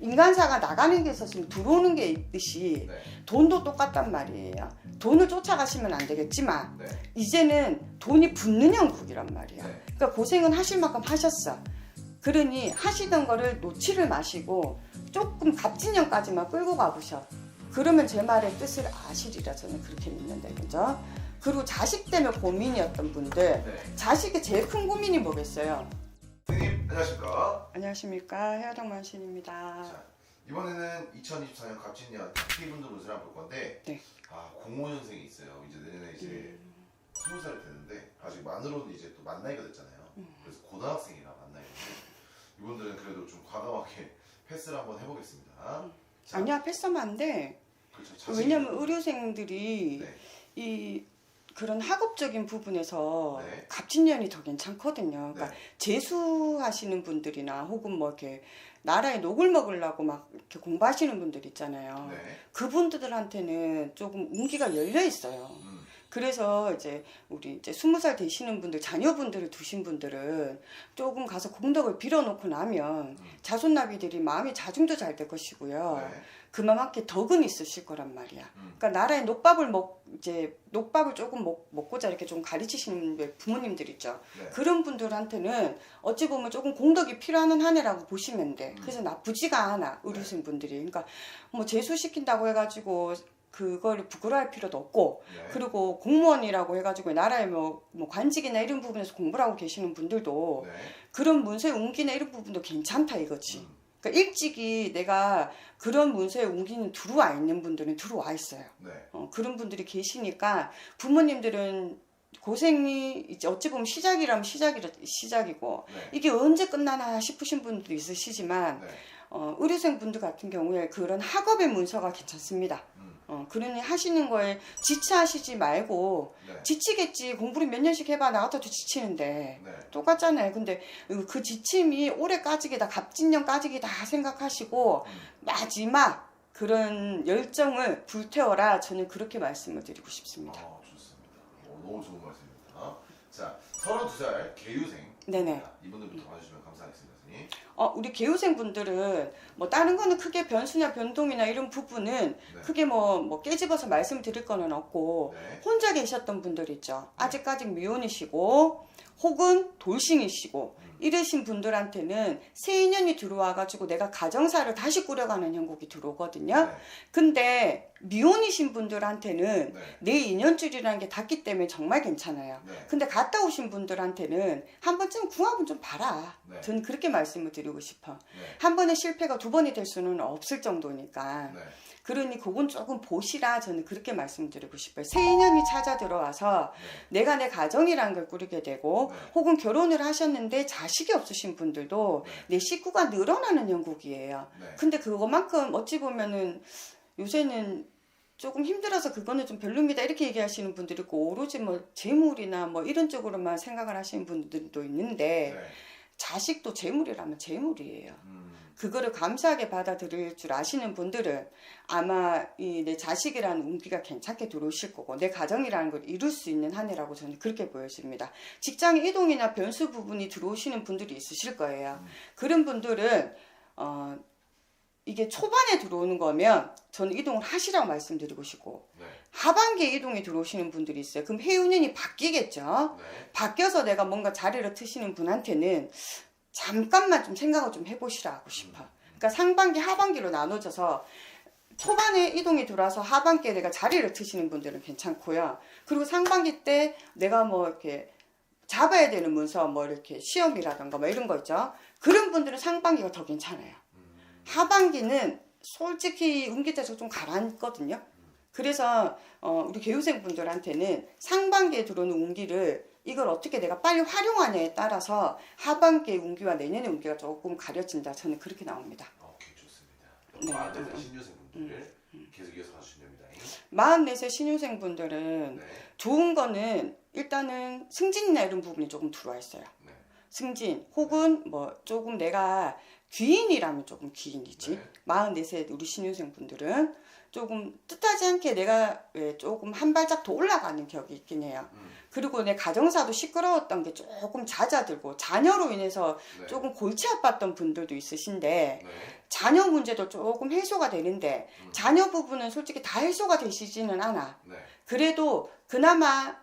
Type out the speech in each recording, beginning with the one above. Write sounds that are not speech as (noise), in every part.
인간사가 나가는 게 있었으면 들어오는 게 있듯이 네. 돈도 똑같단 말이에요. 돈을 쫓아가시면 안 되겠지만 네. 이제는 돈이 붙는 형국이란 말이야. 네. 그러니까 고생은 하실 만큼 하셨어. 그러니 하시던 거를 놓지를 마시고 조금 갑진년까지만 끌고 가보셔. 그러면 제 말의 뜻을 아시리라 저는 그렇게 믿는데 그죠? 그리고 자식 때문에 고민이었던 분들 네. 자식의 제일 큰 고민이 뭐겠어요? 안녕하십니까? 안녕하십니까 헤어정만 신입니다. 자 이번에는 2024년 갑진년 학기분들 운세를 한번 볼 건데 네. 아 05년생이 있어요. 이제 내년에 이제 20살이 되는데 아직 만으로는 이제 또 만 나이가 됐잖아요. 그래서 고등학생이라 만 나이인데 이분들은 그래도 좀 과감하게 패스를 한번 해보겠습니다. 자, 아니야 패스하면 안 돼. 그렇죠. 자신이- 왜냐면 의료생들이 네. 이 그런 학업적인 부분에서 네. 갑진년이 더 괜찮거든요. 그러니까 네. 재수하시는 분들이나 혹은 뭐 이렇게 나라에 녹을 먹으려고 막 이렇게 공부하시는 분들 있잖아요. 네. 그분들한테는 조금 운기가 열려 있어요. 음, 그래서 이제 우리 이제 스무 살 되시는 분들 자녀분들을 두신 분들은 조금 가서 공덕을 빌어놓고 나면 자손나비들이 마음이 자중도 잘 될 것이고요. 네. 그만큼 덕은 있으실 거란 말이야. 음. 그러니까 나라에 녹밥을 먹 이제 녹밥을 조금 먹, 먹고자 이렇게 좀 가르치시는 부모님들 있죠. 네. 그런 분들한테는 어찌 보면 조금 공덕이 필요한 한 해라고 보시면 돼. 음. 그래서 나쁘지가 않아 의료생 분들이. 그러니까 뭐 재수시킨다고 해가지고 그걸 부끄러워할 필요도 없고 네. 그리고 공무원이라고 해가지고 나라에 뭐, 뭐 관직이나 이런 부분에서 공부를 하고 계시는 분들도 네. 그런 문서의 운기나 이런 부분도 괜찮다 이거지. 음, 그러니까 일찍이 내가 그런 문서에 운기는 들어와 있는 분들은 들어와 있어요. 네. 어, 그런 분들이 계시니까 부모님들은 고생이 이제 어찌 보면 시작이라면 시작이라 시작이고 네. 이게 언제 끝나나 싶으신 분들도 있으시지만 네. 어, 의료생 분들 같은 경우에 그런 학업의 문서가 괜찮습니다. 음, 어, 그러니 하시는 거에 지체하시지 말고 네. 지치겠지 공부를 몇 년씩 해봐 나 같아도 지치는데 네. 똑같잖아요. 근데 그 지침이 올해 까지기다, 갑진년 까지기다 생각하시고 음. 마지막 그런 열정을 불태워라. 저는 그렇게 말씀을 드리고 싶습니다. 아, 좋습니다. 오, 너무 좋은 말씀입니다. 자, 32살 개유생. 네네. 이분들부터 봐주시면 감사하겠습니다, 선생님. 어, 우리 개우생 분들은 뭐 다른 거는 크게 변수나 변동이나 이런 부분은 네. 크게 뭐, 뭐 깨집어서 말씀드릴 거는 없고 네. 혼자 계셨던 분들 있죠. 아직까지 미혼이시고 혹은 돌싱이시고 음. 이러신 분들한테는 새 인연이 들어와가지고 내가 가정사를 다시 꾸려가는 형국이 들어오거든요. 네. 근데 미혼이신 분들한테는 네. 내 인연줄이라는 게 닿기 때문에 정말 괜찮아요. 네. 근데 갔다 오신 분들한테는 한 번쯤 궁합은 좀 봐라. 네. 저는 그렇게 말씀을 드리고 싶어. 네. 한 번의 실패가 두 번이 될 수는 없을 정도니까. 네. 그러니 그건 조금 보시라 저는 그렇게 말씀드리고 싶어요. 새 인연이 찾아 들어와서 내가 내 가정이라는 걸 꾸리게 되고 네. 혹은 결혼을 하셨는데 자식이 없으신 분들도 네. 내 식구가 늘어나는 형국이에요. 네. 근데 그거만큼 어찌 보면은 요새는 조금 힘들어서 그거는 좀 별로입니다 이렇게 얘기하시는 분들이 있고 오로지 뭐 재물이나 뭐 이런 쪽으로만 생각을 하시는 분들도 있는데 네. 자식도 재물이라면 재물이에요. 음. 그거를 감사하게 받아들일 줄 아시는 분들은 아마 이 내 자식이라는 운기가 괜찮게 들어오실 거고 내 가정이라는 걸 이룰 수 있는 한 해라고 저는 그렇게 보여집니다. 직장 이동이나 변수 부분이 들어오시는 분들이 있으실 거예요. 음. 그런 분들은 어 이게 초반에 들어오는 거면 저는 이동을 하시라고 말씀드리고 싶고 네. 하반기에 이동이 들어오시는 분들이 있어요. 그럼 해운년이 바뀌겠죠. 네. 바뀌어서 내가 뭔가 자리를 트시는 분한테는 잠깐만 좀 생각을 좀 해보시라 하고 싶어. 그러니까 상반기, 하반기로 나눠져서 초반에 이동이 들어와서 하반기에 내가 자리를 트시는 분들은 괜찮고요. 그리고 상반기 때 내가 뭐 이렇게 잡아야 되는 문서 뭐 이렇게 시험이라던가 뭐 이런 거 있죠. 그런 분들은 상반기가 더 괜찮아요. 음. 하반기는 솔직히 운기자적 좀 가라앉거든요. 그래서 어, 우리 교육생 분들한테는 상반기에 들어오는 운기를 이걸 어떻게 내가 빨리 활용하냐에 따라서 하반기의 운기와 내년의 운기가 조금 가려진다. 저는 그렇게 나옵니다. 오케이, 좋습니다. 네. 마흔 음. 신유생 분들 계속 이어서 가주시면 됩니다. 44세 신유생 분들은 네. 좋은 거는 일단은 승진이나 이런 부분이 조금 들어와 있어요. 네. 승진 혹은 뭐 조금 내가 귀인이라면 조금 귀인이지. 네. 44세 우리 신유생 분들은 조금 뜻하지 않게 내가 왜 조금 한 발짝 더 올라가는 격이 있긴 해요. 음. 그리고 내 가정사도 시끄러웠던 게 조금 잦아들고 자녀로 인해서 네. 조금 골치 아팠던 분들도 있으신데 네. 자녀 문제도 조금 해소가 되는데 음. 자녀 부분은 솔직히 다 해소가 되시지는 않아. 네. 그래도 그나마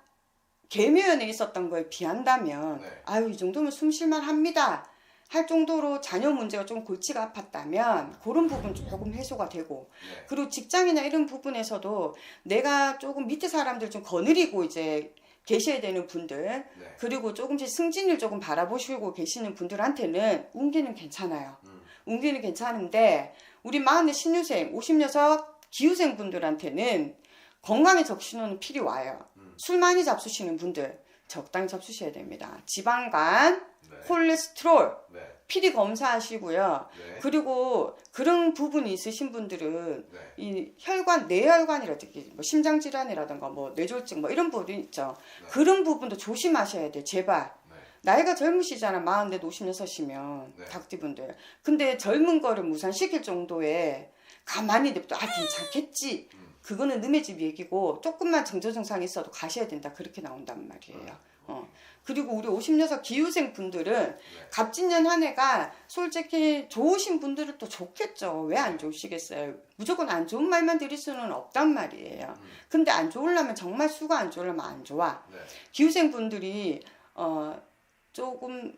계묘연에 있었던 거에 비한다면 네. 아유 이 정도면 숨 쉴만 합니다 할 정도로 자녀 문제가 좀 골치가 아팠다면 그런 부분 조금 해소가 되고 네. 그리고 직장이나 이런 부분에서도 내가 조금 밑에 사람들 좀 거느리고 이제 계셔야 되는 분들 네. 그리고 조금씩 승진을 조금 바라보시고 계시는 분들한테는 운기는 괜찮아요 음. 운기는 괜찮은데 우리 마흔의 신유생 50녀석 기후생 분들한테는 건강에 적신호는 필히 와요 음. 술 많이 잡수시는 분들 적당히 잡수셔야 됩니다. 지방간, 네. 콜레스테롤, 네. 피리 검사하시고요. 네. 그리고 그런 부분이 있으신 분들은 네. 이 혈관, 뇌혈관이라든지 뭐 심장 질환이라든가 뭐 뇌졸중 뭐 이런 부분 있죠. 네. 그런 부분도 조심하셔야 돼. 제발. 네. 나이가 젊으시잖아. 40대 56이면 네. 닭띠분들. 근데 젊은 거를 무산시킬 정도의 가만히 냅둬. 아 괜찮겠지. 음. 그거는 남의 집 얘기고 조금만 정조 증상이 있어도 가셔야 된다. 그렇게 나온단 말이에요. 어. 그리고 우리 50녀석 기후생 분들은 네. 갑진년 한 해가 솔직히 좋으신 분들은 또 좋겠죠. 왜 안 좋으시겠어요? 무조건 안 좋은 말만 드릴 수는 없단 말이에요. 음. 근데 안 좋으려면 정말 수가 안 좋으려면 안 좋아. 네. 기후생 분들이 어 조금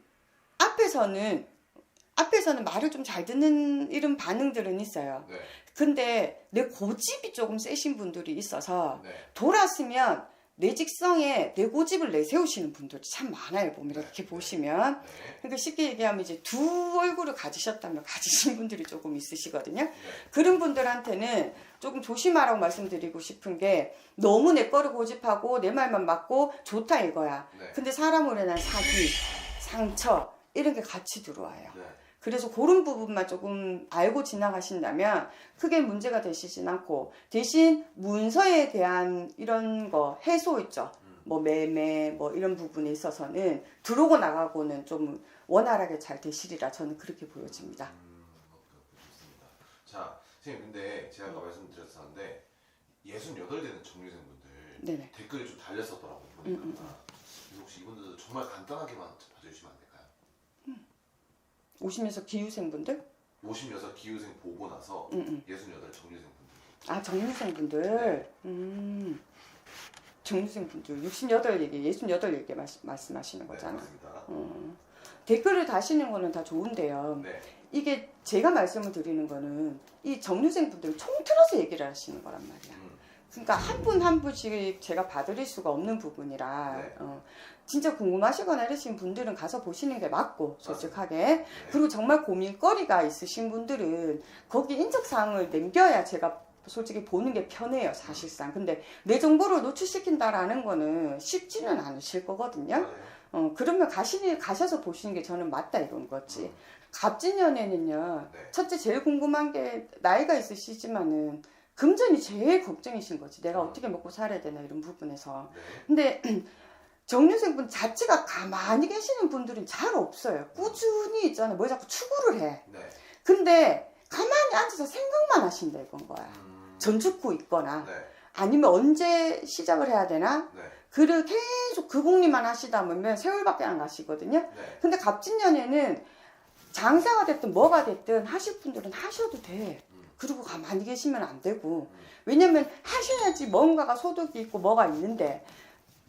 앞에서는 앞에서는 말을 좀 잘 듣는 이런 반응들은 있어요. 네. 근데 내 고집이 조금 세신 분들이 있어서 네. 돌았으면 내 직성에 내 고집을 내세우시는 분들이 참 많아요. 보면 이렇게 보시면. 네. 그러니까 쉽게 얘기하면 이제 두 얼굴을 가지셨다면 가지신 분들이 조금 있으시거든요. 네. 그런 분들한테는 조금 조심하라고 말씀드리고 싶은 게 너무 내 거를 고집하고 내 말만 맞고 좋다 이거야. 네. 근데 사람으로 인한 사기, 상처 이런 게 같이 들어와요. 네. 그래서 그런 부분만 조금 알고 지나가신다면 크게 문제가 되시진 않고 대신 문서에 대한 이런 거 해소 있죠. 음. 뭐 매매 뭐 이런 부분에 있어서는 들어오고 나가고는 좀 원활하게 잘 되시리라 저는 그렇게 보여집니다. 음, 좋습니다. 자, 선생님 근데 제가 아까 말씀드렸었는데 68 되는 정류생분들 네네. 댓글이 좀 달렸었더라고요 보니까 음, 그래서 혹시 이분들도 정말 간단하게만 봐주시면 안 될까요? 오시면서 기후생분들, 56 기후생 보고 나서 음, 음. 68 정류생분들 아 정류생분들, 음, 정류생분들 68 얘기, 68 얘기 말씀, 말씀하시는 네 거잖아. 맞습니다 어, 댓글을 다시는 거는 다 좋은데요. 네, 이게 제가 말씀을 드리는 거는 이 정류생분들 총 틀어서 얘기를 하시는 거란 말이야. 음, 그러니까 한 분 한 분씩 제가 봐드릴 수가 없는 부분이라 네. 어, 진짜 궁금하시거나 이러신 분들은 가서 보시는 게 맞고 솔직하게 네. 그리고 정말 고민거리가 있으신 분들은 거기 인적사항을 남겨야 제가 솔직히 보는 게 편해요 사실상 근데 내 정보를 노출시킨다라는 거는 쉽지는 않으실 거거든요 맞아요. 어, 그러면 가시니, 가셔서 보시는 게 저는 맞다 이런 거지 갑진년에는요 네. 첫째 제일 궁금한 게 나이가 있으시지만은 금전이 제일 걱정이신 거지. 내가 어떻게 먹고 살아야 되나 이런 부분에서. 네. 근데 (clears throat) 정류생분 자체가 가만히 계시는 분들은 잘 없어요. 꾸준히 있잖아요. 뭐 자꾸 추구를 해. 네. 근데 가만히 앉아서 생각만 하신다 이건 거야. 음, 전죽고 있거나 네. 아니면 언제 시작을 해야 되나? 네. 그를 계속 그 공리만 하시다 보면 세월밖에 안 가시거든요. 네. 근데 갑진년에는 장사가 됐든 뭐가 됐든 하실 분들은 하셔도 돼. 음, 그리고 가만히 계시면 안 되고 음, 왜냐면 하셔야지 뭔가가 소득이 있고 뭐가 있는데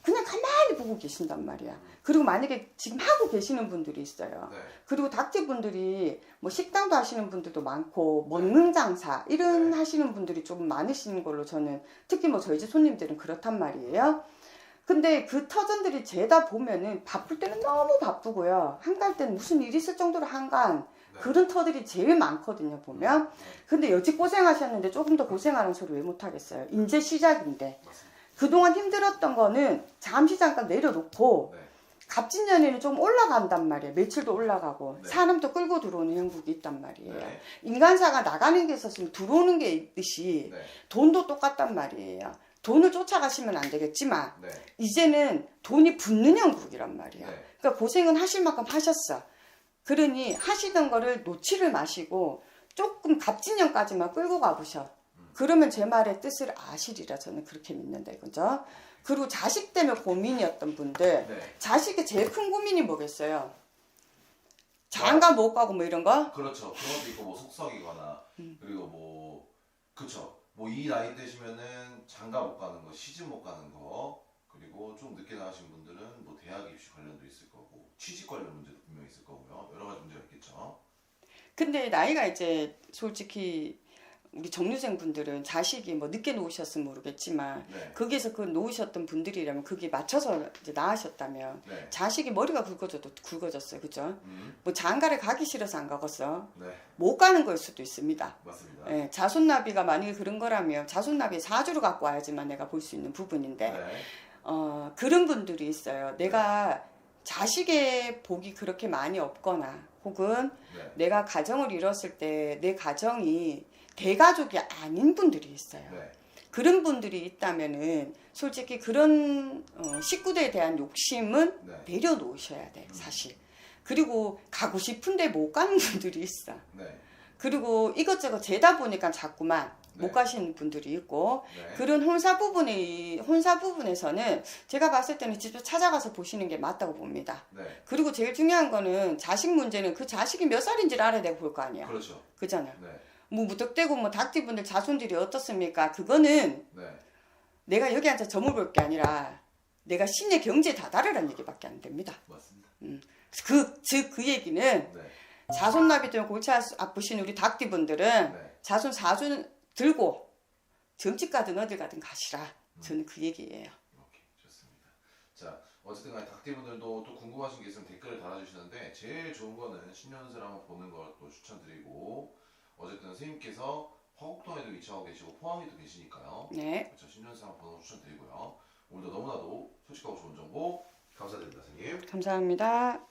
그냥 가만히 보고 계신단 말이야. 그리고 만약에 지금 하고 계시는 분들이 있어요. 네. 그리고 닭띠 분들이 뭐 식당도 하시는 분들도 많고 먹는 장사 이런 네. 하시는 분들이 조금 많으시는 걸로 저는 특히 뭐 저희 집 손님들은 그렇단 말이에요. 근데 그 터전들이 재다 보면은 바쁠 때는 너무 바쁘고요. 한가할 때는 무슨 일이 있을 정도로 한가한 네. 그런 터들이 제일 많거든요, 보면. 근데 여직 고생하셨는데 조금 더 고생하는 소리 왜 못하겠어요? 이제 시작인데. 그동안 힘들었던 거는 잠시 잠깐 내려놓고 네. 갑진년에는 좀 올라간단 말이에요. 매출도 올라가고 네. 사람도 끌고 들어오는 형국이 있단 말이에요. 네. 인간사가 나가는 게 있었으면 들어오는 게 있듯이 네. 돈도 똑같단 말이에요. 돈을 쫓아가시면 안 되겠지만 네. 이제는 돈이 붙는 형국이란 말이야. 네. 그러니까 고생은 하실 만큼 하셨어. 그러니 하시던 거를 놓지를 마시고 조금 갑진년까지만 끌고 가보셔. 그러면 제 말의 뜻을 아시리라 저는 그렇게 믿는다 이거죠. 그리고 자식 때문에 고민이었던 분들 네. 자식의 제일 큰 고민이 뭐겠어요? 장가 못 가고 뭐 이런 거? 그렇죠. 그런 것도 있고 뭐 속썩이거나 음. 그리고 뭐 그쵸. 뭐이 나이 되시면은 장가 못 가는 거, 시집 못 가는 거 그리고 좀 늦게 나가신 분들은 뭐 대학 입시 관련도 있을 거고 취직 관련 문제도 분명히 있을 거고요. 여러 근데 나이가 이제 솔직히 우리 정류생 분들은 자식이 뭐 늦게 놓으셨으면 모르겠지만 네. 거기에서 그 놓으셨던 분들이라면 그게 맞춰서 이제 낳으셨다면 네. 자식이 머리가 굵어져도 굵어졌어요, 그죠? 음. 뭐 장가를 가기 싫어서 안 가겠어. 네. 못 가는 걸 수도 있습니다. 맞습니다. 예, 자손나비가 만약에 그런 거라면 자손나비 사주를 갖고 와야지만 내가 볼 수 있는 부분인데 네. 어, 그런 분들이 있어요. 내가 자식의 복이 그렇게 많이 없거나 혹은 네. 내가 가정을 이뤘을 때 내 가정이 대가족이 아닌 분들이 있어요. 네. 그런 분들이 있다면은 솔직히 그런 어, 식구들에 대한 욕심은 네. 내려놓으셔야 돼 사실. 그리고 가고 싶은데 못 가는 (laughs) 분들이 있어. 네. 그리고 이것저것 재다 보니까 자꾸만 못 네. 가시는 분들이 있고 네. 그런 혼사 부분이 혼사 부분에서는 제가 봤을 때는 직접 찾아가서 보시는 게 맞다고 봅니다. 네. 그리고 제일 중요한 거는 자식 문제는 그 자식이 몇 살인지를 알아야 되고 볼 거 아니야. 그렇죠. 그잖아요. 네. 뭐 무턱대고 뭐 닭띠분들 자손들이 어떻습니까? 그거는 네. 내가 여기 앉아 점을 볼 게 아니라 내가 신의 경지에 다다르라는 얘기밖에 안 됩니다. 맞습니다. 그, 즉, 그 얘기는 네. 자손나비 때문에 골치 아- 아프신 우리 닭띠분들은 네. 자손 사준 들고 점집 가든 어딜 가든 가시라. 저는 그 얘기예요. 오케이 좋습니다. 자 어쨌든 간에 닭띠분들도 또 궁금하신 게 있으면 댓글을 달아주시는데 제일 좋은 거는 신년을 한번 보는 걸 또 추천드리고 어쨌든 선생님께서 화곡동에도 위치하고 계시고 포항에도 계시니까요. 네. 그렇죠 신년을 한번 보는 걸 추천드리고요. 오늘도 너무나도 솔직하고 좋은 정보 감사드립니다 선생님. 감사합니다.